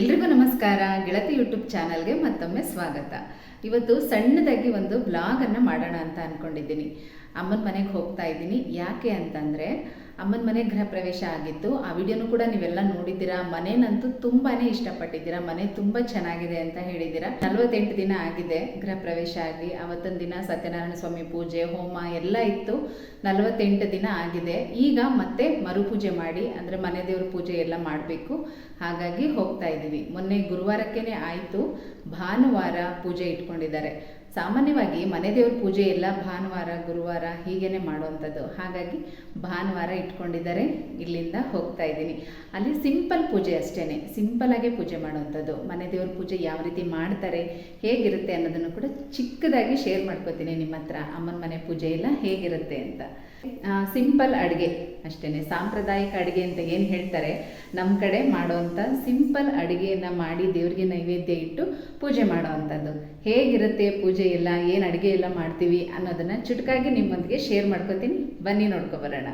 ಎಲ್ರಿಗೂ ನಮಸ್ಕಾರ. ಗೆಳತಿ ಯೂಟ್ಯೂಬ್ ಚಾನಲ್ಗೆ ಮತ್ತೊಮ್ಮೆ ಸ್ವಾಗತ. ಇವತ್ತು ಸಣ್ಣದಾಗಿ ಒಂದು ಬ್ಲಾಗನ್ನು ಮಾಡೋಣ ಅಂತ ಅಂದ್ಕೊಂಡಿದ್ದೀನಿ ಅಮ್ಮನ ಮನೆಗೆ ಹೋಗ್ತಾ ಇದ್ದೀನಿ. ಯಾಕೆ ಅಂತಂದರೆ ಅಮ್ಮನ ಮನೆ ಗೃಹ ಪ್ರವೇಶ ಆಗಿತ್ತು. ಆ ವಿಡಿಯೋನು ಕೂಡ ನೀವೆಲ್ಲ ನೋಡಿದ್ದೀರಾ? ಮನೇನಂತೂ ತುಂಬಾ ಇಷ್ಟಪಟ್ಟಿದ್ದೀರಾ? ಮನೆ ತುಂಬ ಚೆನ್ನಾಗಿದೆ ಅಂತ ಹೇಳಿದ್ದೀರಾ? ನಲವತ್ತೆಂಟು ದಿನ ಆಗಿದೆ ಗೃಹ ಪ್ರವೇಶ ಆಗಿ. ಅವತ್ತೊಂದು ದಿನ ಸತ್ಯನಾರಾಯಣ ಸ್ವಾಮಿ ಪೂಜೆ, ಹೋಮ ಎಲ್ಲ ಇತ್ತು. ನಲವತ್ತೆಂಟು ದಿನ ಆಗಿದೆ. ಈಗ ಮತ್ತೆ ಮರುಪೂಜೆ ಮಾಡಿ, ಅಂದರೆ ಮನೆ ದೇವ್ರ ಪೂಜೆ ಎಲ್ಲ ಮಾಡಬೇಕು. ಹಾಗಾಗಿ ಹೋಗ್ತಾ ಇದ್ದೀವಿ. ಮೊನ್ನೆ ಗುರುವಾರಕ್ಕೇನೆ ಆಯಿತು. ಭಾನುವಾರ ಪೂಜೆ ಇಟ್ಕೊಂಡಿದ್ದಾರೆ. ಸಾಮಾನ್ಯವಾಗಿ ಮನೆ ದೇವ್ರ ಪೂಜೆ ಎಲ್ಲ ಭಾನುವಾರ, ಗುರುವಾರ ಹೀಗೇನೆ ಮಾಡುವಂಥದ್ದು. ಹಾಗಾಗಿ ಭಾನುವಾರ ಇಟ್ಕೊಂಡಿದ್ದಾರೆ, ಇಲ್ಲಿಂದ ಹೋಗ್ತಾ ಇದ್ದೀನಿ. ಅಲ್ಲಿ ಸಿಂಪಲ್ ಪೂಜೆ ಅಷ್ಟೇ ಸಿಂಪಲಾಗೆ ಪೂಜೆ ಮಾಡುವಂಥದ್ದು. ಮನೆ ದೇವ್ರ ಪೂಜೆ ಯಾವ ರೀತಿ ಮಾಡ್ತಾರೆ, ಹೇಗಿರುತ್ತೆ ಅನ್ನೋದನ್ನು ಕೂಡ ಚಿಕ್ಕದಾಗಿ ಶೇರ್ ಮಾಡ್ಕೋತೀನಿ ನಿಮ್ಮ ಹತ್ರ. ಅಮ್ಮನ ಮನೆ ಪೂಜೆ ಎಲ್ಲ ಹೇಗಿರುತ್ತೆ ಅಂತ. ಸಿಂಪಲ್ ಅಡುಗೆ ಅಷ್ಟೇ ಸಾಂಪ್ರದಾಯಿಕ ಅಡುಗೆ ಅಂತ ಏನು ಹೇಳ್ತಾರೆ ನಮ್ಮ ಕಡೆ ಮಾಡೋವಂಥ ಸಿಂಪಲ್ ಅಡುಗೆಯನ್ನು ಮಾಡಿ ದೇವ್ರಿಗೆ ನೈವೇದ್ಯ ಇಟ್ಟು ಪೂಜೆ ಮಾಡೋವಂಥದ್ದು. ಹೇಗಿರುತ್ತೆ ಪೂಜೆ? ಎಲ್ಲ ಏನು ಅಡುಗೆ ಎಲ್ಲ ಮಾಡ್ತೀವಿ ಅನ್ನೋದನ್ನು ಚುಟುಕಾಗಿ ನಿಮ್ಮೊಂದಿಗೆ ಶೇರ್ ಮಾಡ್ಕೋತೀನಿ. ಬನ್ನಿ ನೋಡ್ಕೊಬರೋಣ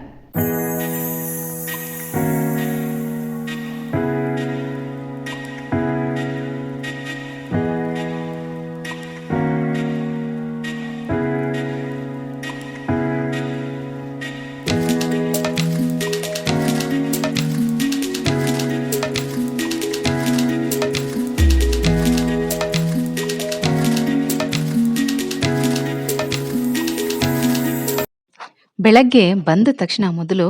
ಬೆಳಗ್ಗೆ ಬಂದ ತಕ್ಷಣ ಮೊದಲು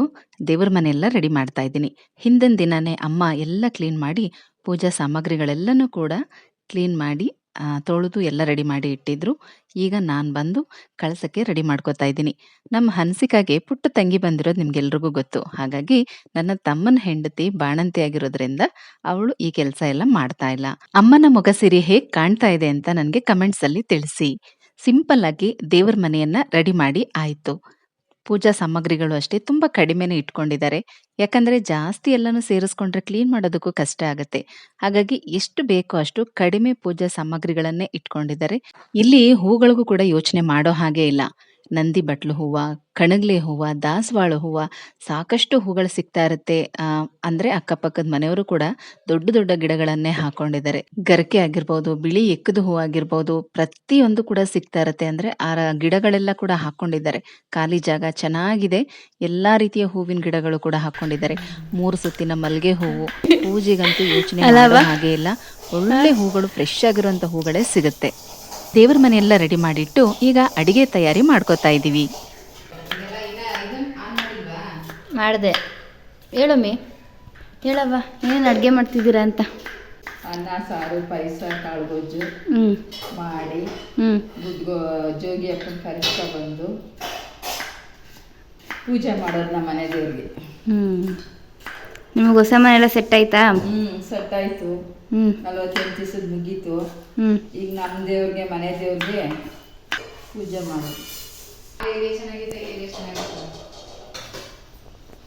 ದೇವ್ರ ಮನೆಯೆಲ್ಲ ರೆಡಿ ಮಾಡ್ತಾ ಇದ್ದೀನಿ. ಹಿಂದಿನ ದಿನನೇ ಅಮ್ಮ ಎಲ್ಲ ಕ್ಲೀನ್ ಮಾಡಿ, ಪೂಜಾ ಸಾಮಗ್ರಿಗಳೆಲ್ಲನೂ ಕೂಡ ಕ್ಲೀನ್ ಮಾಡಿ ತೊಳೆದು ಎಲ್ಲ ರೆಡಿ ಮಾಡಿ ಇಟ್ಟಿದ್ರು. ಈಗ ನಾನು ಬಂದು ಕಳಸಕ್ಕೆ ರೆಡಿ ಮಾಡ್ಕೋತಾ ಇದ್ದೀನಿ. ನಮ್ಮ ಹನ್ಸಿಕಾಗೆ ಪುಟ್ಟ ತಂಗಿ ಬಂದಿರೋದು ನಿಮ್ಗೆಲ್ರಿಗೂ ಗೊತ್ತು. ಹಾಗಾಗಿ ನನ್ನ ತಮ್ಮನ ಹೆಂಡತಿ ಬಾಣಂತಿ ಆಗಿರೋದ್ರಿಂದ ಅವಳು ಈ ಕೆಲಸ ಎಲ್ಲ ಮಾಡ್ತಾ ಇಲ್ಲ. ಅಮ್ಮನ ಮೊಗಸಿರಿ ಹೇಗೆ ಕಾಣ್ತಾ ಇದೆ ಅಂತ ನನಗೆ ಕಮೆಂಟ್ಸಲ್ಲಿ ತಿಳಿಸಿ. ಸಿಂಪಲ್ ಆಗಿ ದೇವ್ರ ಮನೆಯನ್ನ ರೆಡಿ ಮಾಡಿ ಆಯ್ತು. ಪೂಜಾ ಸಾಮಗ್ರಿಗಳು ಅಷ್ಟೇ ತುಂಬಾ ಕಡಿಮೆನೇ ಇಟ್ಕೊಂಡಿದ್ದಾರೆ. ಯಾಕಂದ್ರೆ ಜಾಸ್ತಿ ಎಲ್ಲಾನು ಸೇರಿಸ್ಕೊಂಡ್ರೆ ಕ್ಲೀನ್ ಮಾಡೋದಕ್ಕೂ ಕಷ್ಟ ಆಗುತ್ತೆ. ಹಾಗಾಗಿ ಎಷ್ಟು ಬೇಕೋ ಅಷ್ಟು ಕಡಿಮೆ ಪೂಜಾ ಸಾಮಗ್ರಿಗಳನ್ನೇ ಇಟ್ಕೊಂಡಿದ್ದಾರೆ. ಇಲ್ಲಿ ಹೂಗಳಿಗೂ ಕೂಡ ಯೋಚನೆ ಮಾಡೋ ಹಾಗೆ ಇಲ್ಲ. ನಂದಿ ಬಟ್ಲು ಹೂವ ಕಣಗ್ಲೆ ಹೂವ ದಾಸವಾಳ ಹೂವ ಸಾಕಷ್ಟು ಹೂಗಳು ಸಿಗ್ತಾ ಇರುತ್ತೆ. ಅಂದರೆ ಅಂದ್ರೆ ಅಕ್ಕಪಕ್ಕದ ಮನೆಯವರು ಕೂಡ ದೊಡ್ಡ ದೊಡ್ಡ ಗಿಡಗಳನ್ನೇ ಹಾಕೊಂಡಿದ್ದಾರೆ. ಗರಕೆ ಆಗಿರ್ಬೋದು ಬಿಳಿ ಎಕ್ಕದ ಹೂ ಆಗಿರ್ಬೋದು ಪ್ರತಿಯೊಂದು ಕೂಡ ಸಿಗ್ತಾ ಇರುತ್ತೆ ಅಂದ್ರೆ ಆ ಗಿಡಗಳೆಲ್ಲ ಕೂಡ ಹಾಕೊಂಡಿದ್ದಾರೆ. ಖಾಲಿ ಜಾಗ ಚೆನ್ನಾಗಿದೆ. ಎಲ್ಲಾ ರೀತಿಯ ಹೂವಿನ ಗಿಡಗಳು ಕೂಡ ಹಾಕೊಂಡಿದ್ದಾರೆ. ಮೂರು ಸುತ್ತಿನ ಮಲ್ಗೆ ಹೂವು ಪೂಜೆಗಂತೂ ಯೋಚನೆ ಹಾಗೆ ಇಲ್ಲ. ಒಳ್ಳೆ ಹೂಗಳು ಫ್ರೆಶ್ ಆಗಿರುವಂತ ಹೂಗಳೇ ಸಿಗುತ್ತೆ. ದೇವ್ರ ಮನೆಯೆಲ್ಲ ರೆಡಿ ಮಾಡಿಟ್ಟು ಈಗ ಅಡಿಗೆ ತಯಾರಿ ಮಾಡ್ಕೋತಾ ಇದ್ದೀವಿ ಮಾಡಿದೆ. ಹೇಳಮ್ಮಿ. ಹೇಳವ್ವ ಏನು ಅಡುಗೆ ಮಾಡ್ತಿದ್ದೀರಾ ಅಂತ? ಅನ್ನ ಸಾರು ಪಾಯಸ ಕಾಳು ಗೊಜ್ಜು ಮಾಡಿ ಗುದ್ಗೋ ಜೋಗಿ ಅಪ್ಪನ ಕರೆಸ್ಕೊ ಬಂದು ಪೂಜೆ ಮಾಡೋದು ನಮ್ಮ ಮನೆ ದೇವ್ರಿಗೆ. ಹ್ಞೂ ನಿಮಗೆ ಹೊಸ ಮನೆ ಎಲ್ಲ ಸೆಟ್ ಆಯ್ತಾ? ಹ್ಮ್ ಸೆಟ್ ಆಯ್ತು. ನಲವತ್ತೆಂಟು ದಿವಸದ ಮುಗೀತು. ಹ್ಞೂ ಈಗ ನಮ್ಮ ದೇವ್ರಿಗೆ ಮನೆ ದೇವ್ರಿಗೆ ಪೂಜೆ ಮಾಡೋದು. ಏರಿಯಾ ಚೆನ್ನಾಗಿದೆ ಏರಿಯಾ ಚೆನ್ನಾಗಿದೆ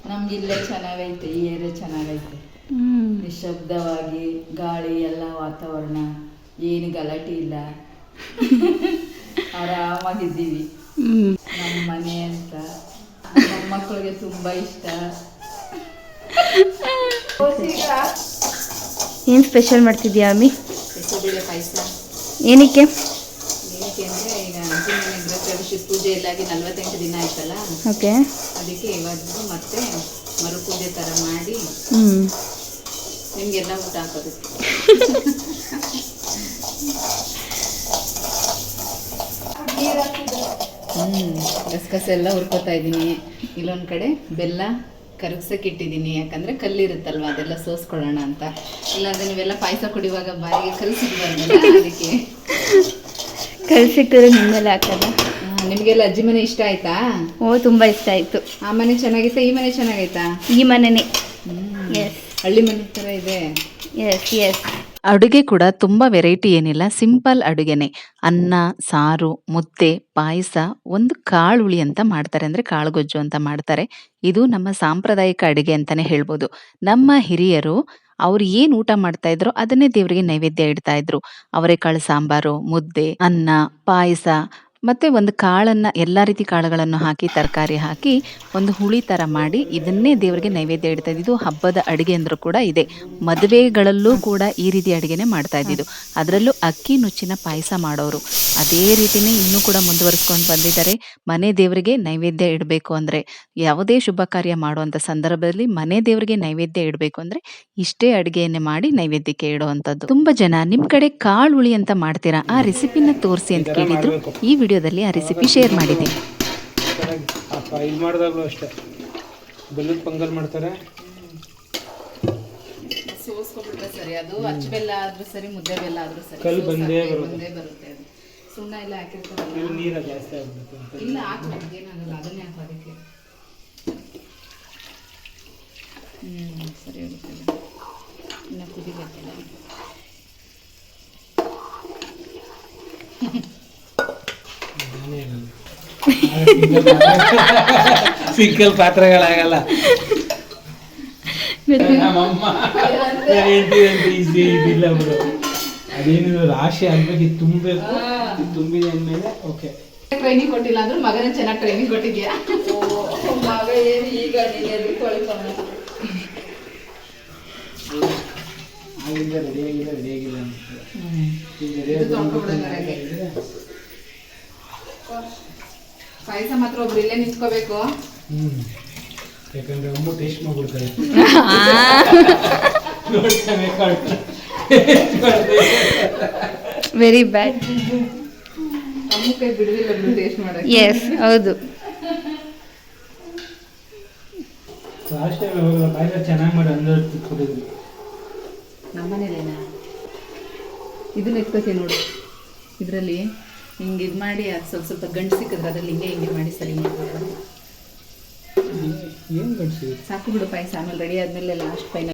ನಮ್ಗೆ ಇಲ್ಲೇ ಚೆನ್ನಾಗೈತೆ ಈ ಏರಿಯಾ ಚೆನ್ನಾಗೈತೆ. ನಿಶಬ್ದವಾಗಿ ಗಾಳಿ ಎಲ್ಲ ವಾತಾವರಣ ಏನು ಗಲಾಟೆ ಇಲ್ಲ. ಆರಾಮಾಗಿದ್ದೀವಿ. ಹ್ಮ್. ನಮ್ಮ ಮನೆ ಅಂತ. ನಮ್ಮ ಮಕ್ಕಳಿಗೆ ತುಂಬ ಇಷ್ಟ. ಏನು ಸ್ಪೆಷಲ್ ಮಾಡ್ತಿದ್ಯಾ ಅಮ್ಮಿ? ಏನಕ್ಕೆ? ಪೂಜೆ ಎಲ್ಲ ಆಗಿ ನಲ್ವತ್ತೆಂಟು ದಿನ ಆಯ್ತಲ್ಲ? ಓಕೆ. ಅದಕ್ಕೆ ಇವತ್ತು ಮತ್ತೆ ಮರುಪೂಜೆ ಥರ ಮಾಡಿ ನಿಮಗೆ ನಿಮಗೆಲ್ಲ ಊಟ ಹಾಕೋದು. ಹ್ಞೂ ಗಸಗಸೆ ಎಲ್ಲ ಹುರ್ಕೋತಾ ಇದ್ದೀನಿ. ಇಲ್ಲೊಂದು ಕಡೆ ಬೆಲ್ಲ ಕರಗ್ಸಕ್ಕೆ ಇಟ್ಟಿದ್ದೀನಿ ಯಾಕಂದರೆ ಕಲ್ಲಿರುತ್ತಲ್ವ ಅದೆಲ್ಲ ಸೋಸ್ಕೊಳ್ಳೋಣ ಅಂತ. ಇಲ್ಲಾಂದ್ರೆ ನೀವೆಲ್ಲ ಪಾಯಸ ಕುಡಿಯುವಾಗ ಬಾಯಿಗೆ ಕಲ್ಸಿಟ್ಟು ಅದಕ್ಕೆ. ಕಳ್ಸಿಟ್ಟಿದ್ರೆ ನಿಮ್ಮೆಲ್ಲ ಹಾಕಲ್ಲ. ನಿಮಗೆಲ್ಲ ಅಜ್ಜಿ ಮನೆ ಇಷ್ಟ ಆಯ್ತಾ? ಓ ತುಂಬ ಇಷ್ಟ ಆಯ್ತು. ಆ ಮನೆ ಚೆನ್ನಾಗಿತ್ತಾ ಈ ಮನೆ ಚೆನ್ನಾಗೈತಾ? ಈ ಮನೆನೇ. ಹಳ್ಳಿ ಮನೆ ಥರ ಇದೆ. ಎಸ್ ಎಸ್ ಅಡುಗೆ ಕೂಡ ತುಂಬ ವೆರೈಟಿ ಏನಿಲ್ಲ. ಸಿಂಪಲ್ ಅಡುಗೆನೆ. ಅನ್ನ, ಸಾರು, ಮುದ್ದೆ, ಪಾಯಸ, ಒಂದು ಕಾಳುಳಿ ಅಂತ ಮಾಡ್ತಾರೆ. ಅಂದ್ರೆ ಕಾಳುಗೊಜ್ಜು ಅಂತ ಮಾಡ್ತಾರೆ. ಇದು ನಮ್ಮ ಸಾಂಪ್ರದಾಯಿಕ ಅಡುಗೆ ಅಂತಾನೆ ಹೇಳ್ಬೋದು. ನಮ್ಮ ಹಿರಿಯರು ಅವ್ರು ಏನು ಊಟ ಮಾಡ್ತಾ ಇದ್ರು ಅದನ್ನೇ ದೇವರಿಗೆ ನೈವೇದ್ಯ ಇಡ್ತಾ ಇದ್ರು. ಅವರೆಕಾಳು ಸಾಂಬಾರು, ಮುದ್ದೆ, ಅನ್ನ, ಪಾಯಸ ಮತ್ತು ಒಂದು ಕಾಳನ್ನು, ಎಲ್ಲ ರೀತಿ ಕಾಳುಗಳನ್ನು ಹಾಕಿ, ತರಕಾರಿ ಹಾಕಿ ಒಂದು ಹುಳಿ ಥರ ಮಾಡಿ ಇದನ್ನೇ ದೇವರಿಗೆ ನೈವೇದ್ಯ ಇಡ್ತಾ ಇದ್ದಿದ್ದು. ಹಬ್ಬದ ಅಡುಗೆ ಅಂದರೂ ಕೂಡ ಇದೆ. ಮದುವೆಗಳಲ್ಲೂ ಕೂಡ ಈ ರೀತಿ ಅಡುಗೆನೇ ಮಾಡ್ತಾ ಇದ್ದಿದ್ದು. ಅದರಲ್ಲೂ ಅಕ್ಕಿ ನುಚ್ಚಿನ ಪಾಯಸ ಮಾಡೋರು. ಅದೇ ರೀತಿನೇ ಇನ್ನೂ ಕೂಡ ಮುಂದುವರಿಸ್ಕೊಂಡು ಬಂದಿದ್ದಾರೆ. ಮನೆ ದೇವರಿಗೆ ನೈವೇದ್ಯ ಇಡಬೇಕು ಅಂದರೆ, ಯಾವುದೇ ಶುಭ ಕಾರ್ಯ ಮಾಡುವಂಥ ಸಂದರ್ಭದಲ್ಲಿ ಮನೆ ದೇವರಿಗೆ ನೈವೇದ್ಯ ಇಡಬೇಕು ಅಂದರೆ ಇಷ್ಟೇ ಅಡುಗೆಯನ್ನೇ ಮಾಡಿ ನೈವೇದ್ಯಕ್ಕೆ ಇಡುವಂಥದ್ದು ತುಂಬ ಜನ ನಿಮ್ಮ ಕಡೆ ಕಾಳು ಹುಳಿ ಅಂತ ಮಾಡ್ತೀರಾ? ಆ ರೆಸಿಪಿನ ತೋರಿಸಿ ಅಂತ ಕೇಳಿದ್ರು. ಈ ವಿಡಿಯೋದಲ್ಲಿ ಆ ರೆಸಿಪಿ ಶೇರ್ ಮಾಡಿದ್ದೀನಿ ಅಪ್ಪ ಇದು ಮಾಡಿದಾಗಲೂ ಅಷ್ಟೇ. ಬೆಲ್ಲದ ಪೊಂಗಲ್ ಮಾಡ್ತಾರೆ. ಸೋಸ್ಕೊಬಿಟ್ರೆ ಸರಿ ಅದು ಅಚ್ಚ ಬೆಲ್ಲ ಆದ್ರೂ ಸರಿ ಮುದ್ದೆ ಬೆಲ್ಲ ಆದ್ರೂ ಸರಿ. ಕಲ್ಲು ಬಂದೇ ಬರುತ್ತೆ. ಬರುತ್ತೆ ಅದು. ಸುಣ್ಣ ಎಲ್ಲ ಹಾಕಿರ್ತಾರಲ್ಲ ಇದು ನೀರ ಜಾಸ್ತಿ ಆಗ್ಬಿಡುತ್ತೆ ಅಂತ. ಇಲ್ಲ ಹಾಕ್ಬೇಕು ಏನಾಗಲ್ಲ ಅದನ್ನೇ ಹಾಕು ಅದಕ್ಕೆ. ಹ್ಞೂ ಸರಿ ಹೋಗುತ್ತೆ. ಇನ್ನು ಕುದಿಬೇಕಲ್ಲ ಸಿಂಗಲ್ ಪಾತ್ರೆಗಳಾಗಲ್ಲ. ನಮ್ಮಮ್ಮ. ನಾನ್ ಹೇಳ್ತೀನಿ ಅಂತ ಈಸಿ ಇದಿಲ್ಲ ಬಿಡು. ಅದೇನಿದ್ರು ರಾಶಿ ಆಗ್ಬೇಕು ತುಂಬಬೇಕು. ತುಂಬಿದೆ ಅಂದಮೇಲೆ ಓಕೆ ಟ್ರೈನಿಂಗ್ ಕೊಟ್ಟಿಲ್ಲ ಅಂದ್ರೆ ಮಗನ ಚೆನ್ನಾಗಿ ಟ್ರೈನಿಂಗ್ ಕೊಟ್ಟಿದ್ಯಾ? ಮಗ ಏನು ಈಗ ರೆಡಿ ಆಗಿಲ್ಲ ರೆಡಿ ಆಗಿಲ್ಲ ಅನ್ಸುತ್ತೆ ಈಗ ready ಪಾಯಸ ಮಾತ್ರ ಒಬ್ರು ಇಲ್ಲೇ ನಿಂತ್ಕೋಬೇಕು. ಹ್ಮ್. ಯಾಕಂದ್ರೆ ಅಮ್ಮ ಟೇಸ್ಟ್ ಮಾಡ್ಬಿಡ್ತಾರೆ. ವೆರಿ ಬ್ಯಾಡ್ ಅಮ್ಮ ಕೈ ಟೇಸ್ಟ್ ಮಾಡಕ್ಕೆ. ಎಸ್ ಹೌದು. ಲಾಸ್ಟ್ ಟೈಮ್ ಯಾವಾಗ ಪಾಯಸ ಚೆನ್ನಾಗಿ ಮಾಡಿ ಅಂದ್ರೆ ಕೊಟ್ಟಿದ್ರು ನಮ್ಮನೇಲೇನಾ? ಇದನ್ನ ಎತ್ಕೋತೀನಿ ನೋಡು. ಇದರಲ್ಲಿ ಹಿಂಗೆ ಇದು ಮಾಡಿ ಅದು ಸ್ವಲ್ಪ ಸ್ವಲ್ಪ ಗಂಟು ಸಿಕ್ಕಿದ್ರೆ ಅದ್ರಲ್ಲಿ ಹಿಂಗೆ ಹಿಂಗೆ ಮಾಡಿ ಸರಿ ಮಾಡ್ಬೇಕು ಸಾಕು ಬಿಡು ಪಾಯಸ ಆಮೇಲೆ ರೆಡಿ ಆದಮೇಲೆ ಲಾಸ್ಟ್ ಫೈನಲ್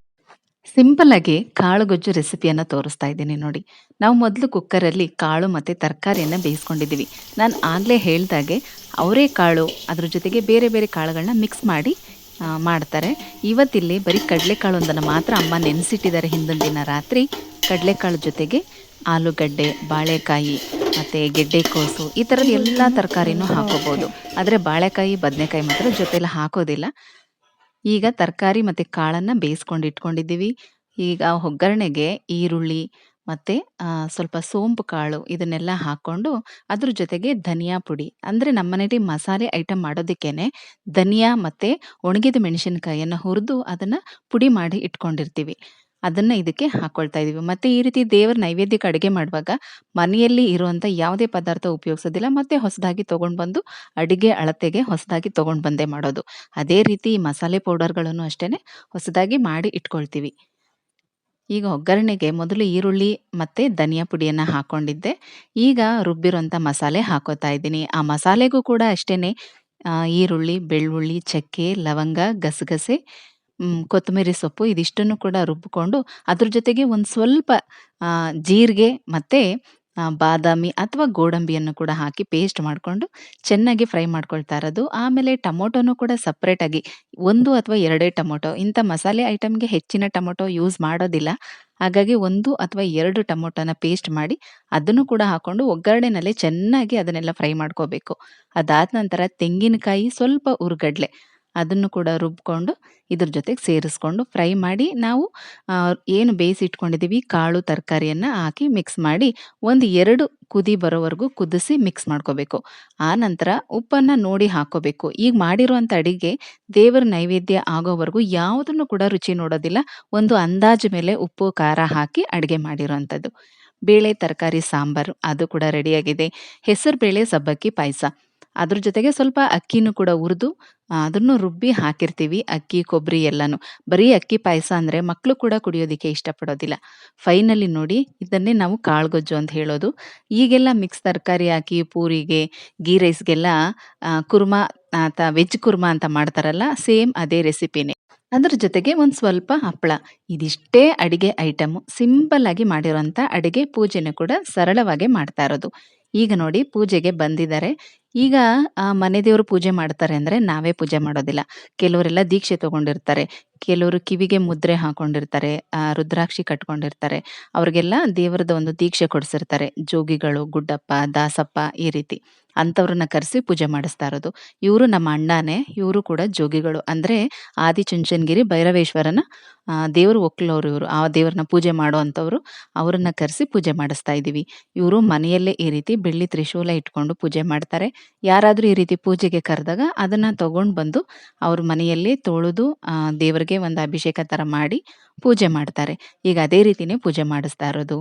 ಸಿಂಪಲ್ ಆಗಿ ಕಾಳು ಗೊಜ್ಜು ರೆಸಿಪಿಯನ್ನು ತೋರಿಸ್ತಾ ಇದ್ದೀನಿ ನೋಡಿ. ನಾವು ಮೊದಲು ಕುಕ್ಕರಲ್ಲಿ ಕಾಳು ಮತ್ತು ತರಕಾರಿಯನ್ನು ಬೇಯಿಸ್ಕೊಂಡಿದ್ದೀವಿ. ನಾನು ಆಗಲೇ ಹೇಳ್ದಾಗೆ ಅವರೇ ಕಾಳು ಅದ್ರ ಜೊತೆಗೆ ಬೇರೆ ಬೇರೆ ಕಾಳುಗಳನ್ನ ಮಿಕ್ಸ್ ಮಾಡಿ ಮಾಡ್ತಾರೆ. ಇವತ್ತಿಲ್ಲಿ ಬರೀ ಕಡಲೆಕಾಳು ಒಂದನ್ನು ಮಾತ್ರ ಅಮ್ಮ ನೆನೆಸಿಟ್ಟಿದ್ದಾರೆ ಹಿಂದಿನ ದಿನ ರಾತ್ರಿ. ಕಡಲೆಕಾಳು ಜೊತೆಗೆ ಆಲೂಗಡ್ಡೆ, ಬಾಳೆಕಾಯಿ ಮತ್ತು ಗೆಡ್ಡೆಕೋಸು ಈ ಥರದ ಎಲ್ಲ ತರಕಾರಿನೂ ಹಾಕೋಬೋದು. ಆದರೆ ಬಾಳೆಕಾಯಿ, ಬದನೆಕಾಯಿ ಮಾತ್ರ ಜೊತೆಲಿ ಹಾಕೋದಿಲ್ಲ. ಈಗ ತರಕಾರಿ ಮತ್ತು ಕಾಳನ್ನು ಬೇಯಿಸ್ಕೊಂಡು ಇಟ್ಕೊಂಡಿದ್ದೀವಿ. ಈಗ ಒಗ್ಗರಣೆಗೆ ಈರುಳ್ಳಿ ಮತ್ತು ಸ್ವಲ್ಪ ಸೋಂಪು ಕಾಳು ಇದನ್ನೆಲ್ಲ ಹಾಕ್ಕೊಂಡು ಅದ್ರ ಜೊತೆಗೆ ಧನಿಯಾ ಪುಡಿ. ಅಂದರೆ ನಮ್ಮನೇಲಿ ಮಸಾಲೆ ಐಟಮ್ ಮಾಡೋದಕ್ಕೇ ಧನಿಯಾ ಮತ್ತು ಒಣಗಿದ ಮೆಣಸಿನಕಾಯಿಯನ್ನು ಹುರಿದು ಅದನ್ನು ಪುಡಿ ಮಾಡಿ ಇಟ್ಕೊಂಡಿರ್ತೀವಿ. ಅದನ್ನು ಇದಕ್ಕೆ ಹಾಕೊಳ್ತಾ ಇದ್ದೀವಿ ಮತ್ತು ಈ ರೀತಿ ದೇವರ ನೈವೇದ್ಯಕ್ಕೆ ಅಡುಗೆ ಮಾಡುವಾಗ ಮನೆಯಲ್ಲಿ ಇರುವಂಥ ಯಾವುದೇ ಪದಾರ್ಥ ಉಪಯೋಗಿಸೋದಿಲ್ಲ. ಮತ್ತು ಹೊಸದಾಗಿ ತೊಗೊಂಡು ಬಂದು ಅಡುಗೆ ಅಳತೆಗೆ ಹೊಸದಾಗಿ ತೊಗೊಂಡು ಬಂದೇ ಮಾಡೋದು. ಅದೇ ರೀತಿ ಮಸಾಲೆ ಪೌಡರ್ಗಳನ್ನು ಅಷ್ಟೇ ಹೊಸದಾಗಿ ಮಾಡಿ ಇಟ್ಕೊಳ್ತೀವಿ. ಈಗ ಒಗ್ಗರಣೆಗೆ ಮೊದಲು ಈರುಳ್ಳಿ ಮತ್ತು ಧನಿಯಾ ಪುಡಿಯನ್ನು ಹಾಕ್ಕೊಂಡಿದ್ದೆ ಈಗ ರುಬ್ಬಿರೋಂಥ ಮಸಾಲೆ ಹಾಕೋತಾ ಇದ್ದೀನಿ. ಆ ಮಸಾಲೆಗೂ ಕೂಡ ಅಷ್ಟೇ ಈರುಳ್ಳಿ, ಬೆಳ್ಳುಳ್ಳಿ, ಚಕ್ಕೆ, ಲವಂಗ, ಗಸಗಸೆ ಕೊತ್ತಂಬರಿ ಸೊಪ್ಪು ಇದಿಷ್ಟನ್ನು ಕೂಡ ರುಬ್ಬಿಕೊಂಡು ಅದ್ರ ಜೊತೆಗೆ ಒಂದು ಸ್ವಲ್ಪ ಜೀರಿಗೆ ಮತ್ತು ಬಾದಾಮಿ ಅಥವಾ ಗೋಡಂಬಿಯನ್ನು ಕೂಡ ಹಾಕಿ ಪೇಸ್ಟ್ ಮಾಡಿಕೊಂಡು ಚೆನ್ನಾಗಿ ಫ್ರೈ ಮಾಡ್ಕೊಳ್ತಾ ಇರೋದು. ಆಮೇಲೆ ಟೊಮೊಟೊನೂ ಕೂಡ ಸಪ್ರೇಟಾಗಿ ಒಂದು ಅಥವಾ ಎರಡೇ ಟೊಮೊಟೊ. ಇಂಥ ಮಸಾಲೆ ಐಟಮ್ಗೆ ಹೆಚ್ಚಿನ ಟೊಮೊಟೊ ಯೂಸ್ ಮಾಡೋದಿಲ್ಲ. ಹಾಗಾಗಿ ಒಂದು ಅಥವಾ ಎರಡು ಟೊಮೊಟೊನ ಪೇಸ್ಟ್ ಮಾಡಿ ಅದನ್ನು ಕೂಡ ಹಾಕ್ಕೊಂಡು ಒಗ್ಗರಣೆನಲ್ಲಿ ಚೆನ್ನಾಗಿ ಅದನ್ನೆಲ್ಲ ಫ್ರೈ ಮಾಡ್ಕೋಬೇಕು. ಅದಾದ ನಂತರ ತೆಂಗಿನಕಾಯಿ ಸ್ವಲ್ಪ ಉರ್ಗಡ್ಲೆ. ಅದನ್ನು ಕೂಡ ರುಬ್ಕೊಂಡು ಇದ್ರ ಜೊತೆಗೆ ಸೇರಿಸ್ಕೊಂಡು ಫ್ರೈ ಮಾಡಿ ನಾವು ಏನು ಬೇಯಿಸಿಟ್ಕೊಂಡಿದ್ದೀವಿ ಕಾಳು ತರಕಾರಿಯನ್ನು ಹಾಕಿ ಮಿಕ್ಸ್ ಮಾಡಿ ಒಂದು ಎರಡು ಕುದಿ ಬರೋವರೆಗೂ ಕುದಿಸಿ ಮಿಕ್ಸ್ ಮಾಡ್ಕೋಬೇಕು. ಆ ನಂತರ ಉಪ್ಪನ್ನು ನೋಡಿ ಹಾಕೋಬೇಕು. ಈಗ ಮಾಡಿರುವಂಥ ಅಡಿಗೆ ದೇವರ ನೈವೇದ್ಯ ಆಗೋವರೆಗೂ ಯಾವುದನ್ನು ಕೂಡ ರುಚಿ ನೋಡೋದಿಲ್ಲ. ಒಂದು ಅಂದಾಜು ಮೇಲೆ ಉಪ್ಪು, ಖಾರ ಹಾಕಿ ಅಡುಗೆ ಮಾಡಿರೋವಂಥದ್ದು. ಬೇಳೆ, ತರಕಾರಿ, ಸಾಂಬಾರು ಅದು ಕೂಡ ರೆಡಿಯಾಗಿದೆ. ಹೆಸರು ಬೇಳೆ ಸಬ್ಬಕ್ಕಿ ಪಾಯಸ. ಅದ್ರ ಜೊತೆಗೆ ಸ್ವಲ್ಪ ಅಕ್ಕಿನೂ ಕೂಡ ಹುರಿದು ಅದನ್ನು ರುಬ್ಬಿ ಹಾಕಿರ್ತೀವಿ, ಅಕ್ಕಿ ಕೊಬ್ಬರಿ ಎಲ್ಲನೂ. ಬರೀ ಅಕ್ಕಿ ಪಾಯಸ ಅಂದರೆ ಮಕ್ಕಳು ಕೂಡ ಕುಡಿಯೋದಕ್ಕೆ ಇಷ್ಟಪಡೋದಿಲ್ಲ. ಫೈನಲಿ ನೋಡಿ, ಇದನ್ನೇ ನಾವು ಕಾಳುಗೊಜ್ಜು ಅಂತ ಹೇಳೋದು. ಈಗೆಲ್ಲ ಮಿಕ್ಸ್ ತರಕಾರಿ ಹಾಕಿ, ಪೂರಿಗೆ, ಗೀ ರೈಸ್ಗೆಲ್ಲ ಕುರ್ಮಾ ಅಥವಾ ವೆಜ್ ಕುರ್ಮಾ ಅಂತ ಮಾಡ್ತಾರಲ್ಲ, ಸೇಮ್ ಅದೇ ರೆಸಿಪಿನೇ. ಅದ್ರ ಜೊತೆಗೆ ಒಂದು ಸ್ವಲ್ಪ ಹಪ್ಪಳ ಇದಿಷ್ಟೇ ಅಡಿಗೆ ಐಟಮು. ಸಿಂಪಲ್ ಆಗಿ ಮಾಡಿರೋಂಥ ಅಡಿಗೆ ಪೂಜೆನೂ ಕೂಡ ಸರಳವಾಗಿ ಮಾಡ್ತಾ ಇರೋದು. ಈಗ ನೋಡಿ ಪೂಜೆಗೆ ಬಂದಿದ್ದಾರೆ. ಈಗ ಆ, ಮನೆ ದೇವರು ಪೂಜೆ ಮಾಡ್ತಾರೆ ಅಂದ್ರೆ ನಾವೇ ಪೂಜೆ ಮಾಡೋದಿಲ್ಲ. ಕೆಲವರೆಲ್ಲ ದೀಕ್ಷೆ ತಗೊಂಡಿರ್ತಾರೆ. ಕೆಲವರು ಕಿವಿಗೆ ಮುದ್ರೆ ಹಾಕೊಂಡಿರ್ತಾರೆ ಆ, ರುದ್ರಾಕ್ಷಿ ಕಟ್ಕೊಂಡಿರ್ತಾರೆ. ಅವ್ರಿಗೆಲ್ಲ ದೇವರದ ಒಂದು ದೀಕ್ಷೆ ಕೊಡ್ಸಿರ್ತಾರೆ. ಜೋಗಿಗಳು ಗುಡ್ಡಪ್ಪ ದಾಸಪ್ಪ ಈ ರೀತಿ. ಅಂಥವ್ರನ್ನ ಕರೆಸಿ ಪೂಜೆ ಮಾಡಿಸ್ತಾ ಇರೋದು. ಇವರು ನಮ್ಮ ಅಣ್ಣನೇ, ಇವರು ಕೂಡ ಜೋಗಿಗಳು. ಅಂದರೆ ಆದಿಚುಂಚನಗಿರಿ ಭೈರವೇಶ್ವರನ ದೇವರು ಒಕ್ಕಲವ್ರು ಇವರು. ಆ ದೇವ್ರನ್ನ ಪೂಜೆ ಮಾಡೋ ಅಂಥವ್ರು ಅವರನ್ನ ಕರೆಸಿ ಪೂಜೆ ಮಾಡಿಸ್ತಾ ಇದ್ದೀವಿ. ಇವರು ಮನೆಯಲ್ಲೇ ಈ ರೀತಿ ಬೆಳ್ಳಿ ತ್ರಿಶೂಲ ಇಟ್ಕೊಂಡು ಪೂಜೆ ಮಾಡ್ತಾರೆ. ಯಾರಾದರೂ ಈ ರೀತಿ ಪೂಜೆಗೆ ಕರೆದಾಗ ಅದನ್ನು ತಗೊಂಡು ಬಂದು ಅವ್ರ ಮನೆಯಲ್ಲಿ ತೊಳೆದು ದೇವರಿಗೆ ಒಂದು ಅಭಿಷೇಕ ಥರ ಮಾಡಿ ಪೂಜೆ ಮಾಡ್ತಾರೆ. ಈಗ ಅದೇ ರೀತಿನೇ ಪೂಜೆ ಮಾಡಿಸ್ತಾ ಇರೋದು.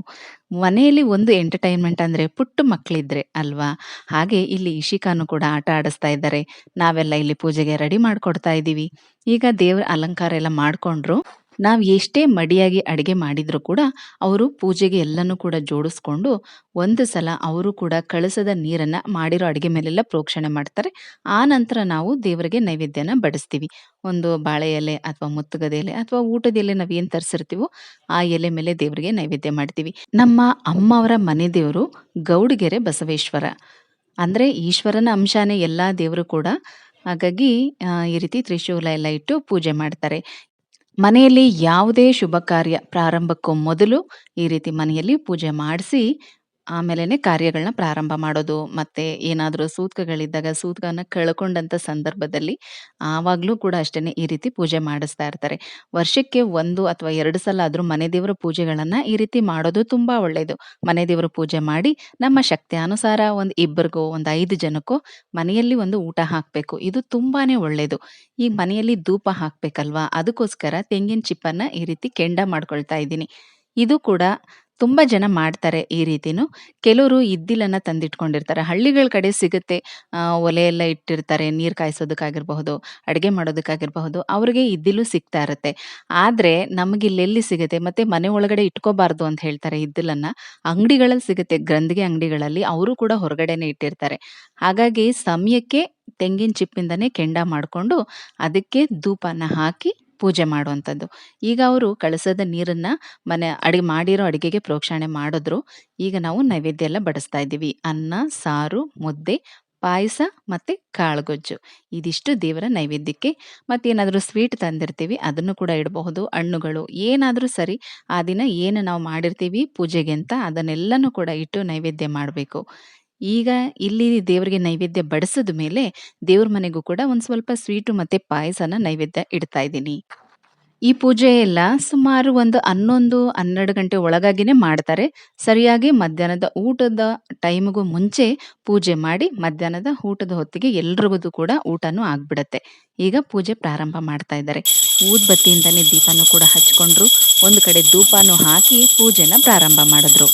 ಮನೆಯಲ್ಲಿ ಒಂದು ಎಂಟರ್ಟೈನ್ಮೆಂಟ್ ಅಂದರೆ ಪುಟ್ಟ ಮಕ್ಕಳಿದ್ರೆ ಅಲ್ವಾ? ಹಾಗೆ ಇಲ್ಲಿ ಇಶಿಕಾನು ಕೂಡ ಆಟ ಆಡಿಸ್ತಾ ಇದ್ದಾರೆ. ನಾವೆಲ್ಲ ಇಲ್ಲಿ ಪೂಜೆಗೆ ರೆಡಿ ಮಾಡ್ಕೊಡ್ತಾ ಇದ್ದೀವಿ. ಈಗ ದೇವ್ರ ಅಲಂಕಾರ ಎಲ್ಲ ಮಾಡ್ಕೊಂಡ್ರು. ನಾವು ಎಷ್ಟೇ ಮಡಿಯಾಗಿ ಅಡಿಗೆ ಮಾಡಿದ್ರು ಕೂಡ ಅವರು ಪೂಜೆಗೆ ಎಲ್ಲನೂ ಕೂಡ ಜೋಡಿಸ್ಕೊಂಡು ಒಂದು ಸಲ ಅವರು ಕೂಡ ಕಳಸದ ನೀರನ್ನ ಮಾಡಿರೋ ಅಡಿಗೆ ಮೇಲೆಲ್ಲ ಪ್ರೋಕ್ಷಣೆ ಮಾಡ್ತಾರೆ. ಆ ನಂತರ ನಾವು ದೇವರಿಗೆ ನೈವೇದ್ಯನ ಬಡಿಸ್ತೀವಿ. ಒಂದು ಬಾಳೆ ಎಲೆ ಅಥವಾ ಮುತ್ತುಗದ ಎಲೆ ಅಥವಾ ಊಟದ ಎಲೆ ನಾವು ಏನು ತರಿಸಿರ್ತೀವೋ ಆ ಎಲೆ ಮೇಲೆ ದೇವರಿಗೆ ನೈವೇದ್ಯ ಮಾಡ್ತೀವಿ. ನಮ್ಮ ಅಮ್ಮವರ ಮನೆ ದೇವರು ಗೌಡಗೆರೆ ಬಸವೇಶ್ವರ. ಅಂದರೆ ಈಶ್ವರನ ಅಂಶನೇ ಎಲ್ಲ ದೇವರು ಕೂಡ, ಹಾಗಾಗಿ ಈ ರೀತಿ ತ್ರಿಶೂಲ ಎಲ್ಲ ಇಟ್ಟು ಪೂಜೆ ಮಾಡ್ತಾರೆ. ಮನೆಯಲ್ಲಿ ಯಾವುದೇ ಶುಭ ಕಾರ್ಯ ಪ್ರಾರಂಭಕ್ಕೂ ಮೊದಲು ಈ ರೀತಿ ಮನೆಯಲ್ಲಿ ಪೂಜೆ ಮಾಡಿಸಿ ಆಮೇಲೆ ಕಾರ್ಯಗಳನ್ನ ಪ್ರಾರಂಭ ಮಾಡೋದು, ಮತ್ತೆ ಏನಾದರೂ ಸೂತ್ಕಗಳಿದ್ದಾಗ ಸೂತ್ಕನ ಕಳ್ಕೊಂಡಂತ ಸಂದರ್ಭದಲ್ಲಿ ಆವಾಗ್ಲೂ ಕೂಡ ಅಷ್ಟೇನೆ ಈ ರೀತಿ ಪೂಜೆ ಮಾಡಿಸ್ತಾ ಇರ್ತಾರೆ. ವರ್ಷಕ್ಕೆ ಒಂದು ಅಥವಾ ಎರಡು ಸಲ ಆದರೂ ಮನೆ ದೇವರ ಪೂಜೆಗಳನ್ನು ಈ ರೀತಿ ಮಾಡೋದು ತುಂಬಾ ಒಳ್ಳೆಯದು ಮನೆ ದೇವರ ಪೂಜೆ ಮಾಡಿ ನಮ್ಮ ಶಕ್ತಿಯಾನುಸಾರ ಒಂದು ಇಬ್ಬರಿಗೋ, ಒಂದು ಐದು ಜನಕ್ಕೋ ಮನೆಯಲ್ಲಿ ಒಂದು ಊಟ ಹಾಕಬೇಕು. ಇದು ತುಂಬಾನೇ ಒಳ್ಳೆಯದು ಈ ಮನೆಯಲ್ಲಿ ಧೂಪ ಹಾಕಬೇಕಲ್ವಾ? ಅದಕ್ಕೋಸ್ಕರ ತೆಂಗಿನ ಚಿಪ್ಪನ್ನ ಈ ರೀತಿ ಕೆಂಡ ಮಾಡ್ಕೊಳ್ತಾ ಇದ್ದೀನಿ. ಇದು ಕೂಡ ತುಂಬ ಜನ ಮಾಡ್ತಾರೆ ಈ ರೀತಿನೂ. ಕೆಲವರು ಇದ್ದಿಲನ್ನು ತಂದಿಟ್ಕೊಂಡಿರ್ತಾರೆ. ಹಳ್ಳಿಗಳ ಕಡೆ ಸಿಗುತ್ತೆ ಒಲೆ ಇಟ್ಟಿರ್ತಾರೆ, ನೀರು ಕಾಯಿಸೋದಕ್ಕಾಗಿರಬಹುದು, ಅಡುಗೆ ಮಾಡೋದಕ್ಕಾಗಿರಬಹುದು, ಅವ್ರಿಗೆ ಇದ್ದಿಲು ಸಿಗ್ತಾ ಇರುತ್ತೆ. ಆದರೆ ನಮಗಿಲ್ಲೆಲ್ಲಿ ಸಿಗುತ್ತೆ? ಮತ್ತು ಮನೆ ಒಳಗಡೆ ಇಟ್ಕೋಬಾರ್ದು ಅಂತ ಹೇಳ್ತಾರೆ ಇದ್ದಿಲನ್ನು. ಅಂಗಡಿಗಳಲ್ಲಿ ಸಿಗುತ್ತೆ. ಗ್ರಂಥಿಗೆ ಅಂಗಡಿಗಳಲ್ಲಿ ಅವರು ಕೂಡ ಹೊರಗಡೆನೆ ಇಟ್ಟಿರ್ತಾರೆ. ಹಾಗಾಗಿ ಸಮಯಕ್ಕೆ, ತೆಂಗಿನ ಚಿಪ್ಪಿಂದನೇ ಕೆಂಡ ಮಾಡಿಕೊಂಡು ಅದಕ್ಕೆ ಧೂಪನ ಹಾಕಿ ಪೂಜೆ ಮಾಡುವಂಥದ್ದು. ಈಗ ಅವರು ಕಳಸದ ನೀರನ್ನು ಮನೆ ಅಡಿಗೆ ಮಾಡಿರೋ ಅಡುಗೆಗೆ ಪ್ರೋಕ್ಷಣೆ ಮಾಡಿದ್ರು. ಈಗ ನಾವು ನೈವೇದ್ಯ ಎಲ್ಲ ಬಡಿಸ್ತಾ ಇದ್ದೀವಿ. ಅನ್ನ, ಸಾರು, ಮುದ್ದೆ, ಪಾಯಸ ಮತ್ತು ಕಾಳುಗೊಜ್ಜು. ಇದಿಷ್ಟು ದೇವರ ನೈವೇದ್ಯಕ್ಕೆ ಮತ್ತೇನಾದರೂ ಸ್ವೀಟ್ ತಂದಿರ್ತೀವಿ, ಅದನ್ನು ಕೂಡ ಇಡಬಹುದು. ಹಣ್ಣುಗಳು ಏನಾದರೂ ಸರಿ ಆ ದಿನ ಏನು ನಾವು ಮಾಡಿರ್ತೀವಿ ಪೂಜೆಗೆ ಅಂತ ಅದನ್ನೆಲ್ಲನೂ ಕೂಡ ಇಟ್ಟು ನೈವೇದ್ಯ ಮಾಡಬೇಕು. ಈಗ ಇಲ್ಲಿ ದೇವರಿಗೆ ನೈವೇದ್ಯ ಬಡಿಸಿದ ಮೇಲೆ ದೇವ್ರ ಮನೆಗೂ ಕೂಡ ಒಂದು ಸ್ವಲ್ಪ ಸ್ವೀಟು ಮತ್ತು ಪಾಯಸನ ನೈವೇದ್ಯ ಇಡ್ತಾ ಇದ್ದೀನಿ. ಈ ಪೂಜೆ ಎಲ್ಲ ಸುಮಾರು ಒಂದು ಹನ್ನೊಂದು, ಹನ್ನೆರಡು ಗಂಟೆ ಒಳಗಾಗಿನೇ ಮಾಡ್ತಾರೆ. ಸರಿಯಾಗಿ ಮಧ್ಯಾಹ್ನದ ಊಟದ ಟೈಮ್ಗೂ ಮುಂಚೆ ಪೂಜೆ ಮಾಡಿ ಮಧ್ಯಾಹ್ನದ ಊಟದ ಹೊತ್ತಿಗೆ ಎಲ್ರಿಗೂ ಕೂಡ ಊಟನೂ ಆಗ್ಬಿಡತ್ತೆ. ಈಗ ಪೂಜೆ ಪ್ರಾರಂಭ ಮಾಡ್ತಾ ಇದ್ದಾರೆ. ಊದ್ಬತ್ತಿಯಿಂದನೇ ದೀಪನೂ ಕೂಡ ಹಚ್ಕೊಂಡ್ರು. ಒಂದು ಕಡೆ ಧೂಪನೂ ಹಾಕಿ ಪೂಜೆನ ಪ್ರಾರಂಭ ಮಾಡಿದ್ರು.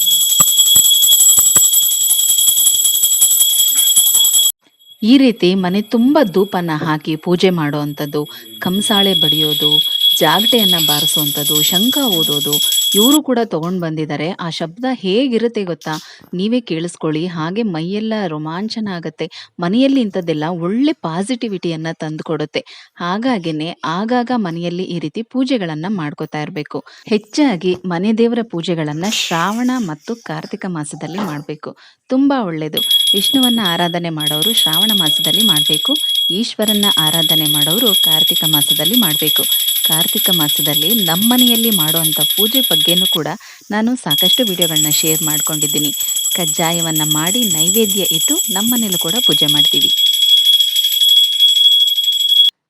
ಈ ರೀತಿ ಮನೆ ತುಂಬ ಧೂಪನ ಹಾಕಿ ಪೂಜೆ ಮಾಡುವಂಥದ್ದು ಕಂಸಾಳೆ ಬಡಿಯೋದು ಜಾಗಟೆಯನ್ನು ಬಾರಿಸುವಂಥದ್ದು ಶಂಖ ಊದೋದು ಇವರು ಕೂಡ ತಗೊಂಡ್ ಬಂದಿದ್ದಾರೆ ಆ ಶಬ್ದ ಹೇಗಿರುತ್ತೆ ಗೊತ್ತಾ? ನೀವೇ ಕೇಳಿಸ್ಕೊಳ್ಳಿ. ಹಾಗೆ ಮೈಯೆಲ್ಲ ರೋಮಾಂಚನ ಆಗುತ್ತೆ. ಮನೆಯಲ್ಲಿ ಇಂಥದ್ದೆಲ್ಲ ಒಳ್ಳೆ ಪಾಸಿಟಿವಿಟಿಯನ್ನ ತಂದುಕೊಡುತ್ತೆ. ಹಾಗಾಗಿನೇ ಆಗಾಗ ಮನೆಯಲ್ಲಿ ಈ ರೀತಿ ಪೂಜೆಗಳನ್ನ ಮಾಡ್ಕೋತಾ ಇರಬೇಕು. ಹೆಚ್ಚಾಗಿ ಮನೆ ದೇವರ ಪೂಜೆಗಳನ್ನ ಶ್ರಾವಣ ಮತ್ತು ಕಾರ್ತಿಕ ಮಾಸದಲ್ಲಿ ಮಾಡಬೇಕು. ತುಂಬಾ ಒಳ್ಳೆಯದು ವಿಷ್ಣುವನ್ನ ಆರಾಧನೆ ಮಾಡೋರು ಶ್ರಾವಣ ಮಾಸದಲ್ಲಿ ಮಾಡಬೇಕು. ಈಶ್ವರನ್ನ ಆರಾಧನೆ ಮಾಡೋರು ಕಾರ್ತಿಕ ಮಾಸದಲ್ಲಿ ಮಾಡಬೇಕು. ಕಾರ್ತಿಕ ಮಾಸದಲ್ಲಿ ನಮ್ಮನೆಯಲ್ಲಿ ಮಾಡುವಂಥ ಪೂಜೆ ಬಗ್ಗೆನೂ ಕೂಡ ನಾನು ಸಾಕಷ್ಟು ವಿಡಿಯೋಗಳನ್ನ ಶೇರ್ ಮಾಡ್ಕೊಂಡಿದ್ದೀನಿ. ಕಜ್ಜಾಯವನ್ನು ಮಾಡಿ ನೈವೇದ್ಯ ಇಟ್ಟು ನಮ್ಮನೇಲೂ ಕೂಡ ಪೂಜೆ ಮಾಡ್ತೀವಿ.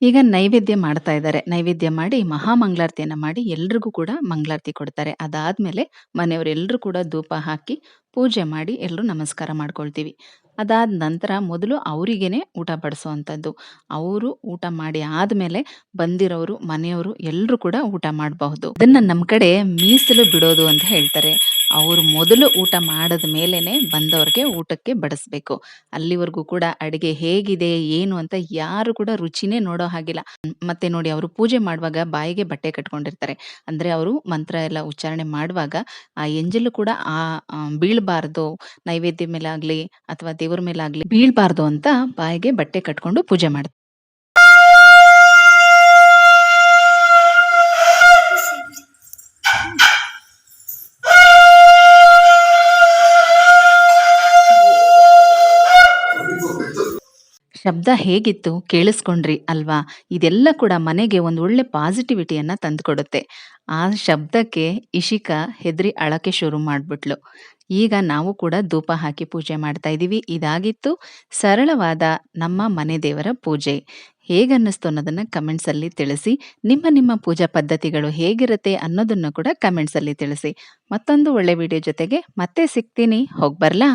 ಈಗ ನೈವೇದ್ಯ ಮಾಡ್ತಾ ಇದ್ದಾರೆ. ನೈವೇದ್ಯ ಮಾಡಿ ಮಹಾಮಂಗಳಾರತಿಯನ್ನು ಮಾಡಿ ಎಲ್ರಿಗೂ ಕೂಡ ಮಂಗಳಾರತಿ ಕೊಡ್ತಾರೆ. ಅದಾದಮೇಲೆ ಮನೆಯವರೆಲ್ಲರೂ ಕೂಡ ಧೂಪ ಹಾಕಿ ಪೂಜೆ ಮಾಡಿ ಎಲ್ಲರೂ ನಮಸ್ಕಾರ ಮಾಡ್ಕೊಳ್ತೀವಿ. ಅದಾದ ನಂತರ ಮೊದಲು ಅವರಿಗೇನೆ ಊಟ ಬಡಿಸೋವಂಥದ್ದು. ಅವರು ಊಟ ಮಾಡಿ ಆದಮೇಲೆ ಬಂದಿರೋರು, ಮನೆಯವರು ಎಲ್ಲರೂ ಕೂಡ ಊಟ ಮಾಡಬಹುದು. ಅದನ್ನು ನಮ್ಮ ಕಡೆ ಮೀಸಲು ಬಿಡೋದು ಅಂತ ಹೇಳ್ತಾರೆ. ಅವರು ಮೊದಲು ಊಟ ಮಾಡಿದ ಮೇಲೇ ಬಂದವ್ರಿಗೆ ಊಟಕ್ಕೆ ಬಡಿಸ್ಬೇಕು. ಅಲ್ಲಿವರೆಗೂ ಕೂಡ ಅಡುಗೆ ಹೇಗಿದೆ, ಏನು ಅಂತ ಯಾರು ಕೂಡ ರುಚಿನೇ ನೋಡೋ ಹಾಗಿಲ್ಲ. ಮತ್ತೆ ನೋಡಿ, ಅವರು ಪೂಜೆ ಮಾಡುವಾಗ ಬಾಯಿಗೆ ಬಟ್ಟೆ ಕಟ್ಕೊಂಡಿರ್ತಾರೆ. ಅಂದರೆ ಅವರು ಮಂತ್ರ ಎಲ್ಲ ಉಚ್ಚಾರಣೆ ಮಾಡುವಾಗ ಆ ಎಂಜಲು ಕೂಡ ಆ ಬೀಳಬಾರ್ದು. ನೈವೇದ್ಯ ಮೇಲೆ ಆಗಲಿ ಅಥವಾ ದೇವ್ರ ಮೇಲೆ ಆಗ್ಲಿ ಬೀಳ್ಬಾರ್ದು ಅಂತ ಬಾಯಿಗೆ ಬಟ್ಟೆ ಕಟ್ಕೊಂಡು ಪೂಜೆ ಮಾಡ್ತಾರೆ. ಶಬ್ದ ಹೇಗಿತ್ತು ಕೇಳಿಸ್ಕೊಂಡ್ರಿ ಅಲ್ವಾ? ಇದೆಲ್ಲ ಕೂಡ ಮನೆಗೆ ಒಂದು ಒಳ್ಳೆ ಪಾಸಿಟಿವಿಟಿಯನ್ನ ತಂದುಕೊಡುತ್ತೆ. ಆ ಶಬ್ದಕ್ಕೆ ಇಶಿಕಾ ಹೆದರಿ ಅಳಕೆ ಶುರು ಮಾಡ್ಬಿಟ್ಲು. ಈಗ ನಾವು ಕೂಡ ಧೂಪ ಹಾಕಿ ಪೂಜೆ ಮಾಡ್ತಾ ಇದ್ದೀವಿ. ಇದಾಗಿತ್ತು ಸರಳವಾದ ನಮ್ಮ ಮನೆ ದೇವರ ಪೂಜೆ. ಹೇಗನ್ನಿಸ್ತು ಅನ್ನೋದನ್ನು ಕಮೆಂಟ್ಸಲ್ಲಿ ತಿಳಿಸಿ. ನಿಮ್ಮ ನಿಮ್ಮ ಪೂಜಾ ಪದ್ಧತಿಗಳು ಹೇಗಿರುತ್ತೆ ಅನ್ನೋದನ್ನು ಕೂಡ ಕಮೆಂಟ್ಸಲ್ಲಿ ತಿಳಿಸಿ. ಮತ್ತೊಂದು ಒಳ್ಳೆ ವಿಡಿಯೋ ಜೊತೆಗೆ ಮತ್ತೆ ಸಿಗ್ತೀನಿ. ಹೋಗ್ಬರ್ಲಾ?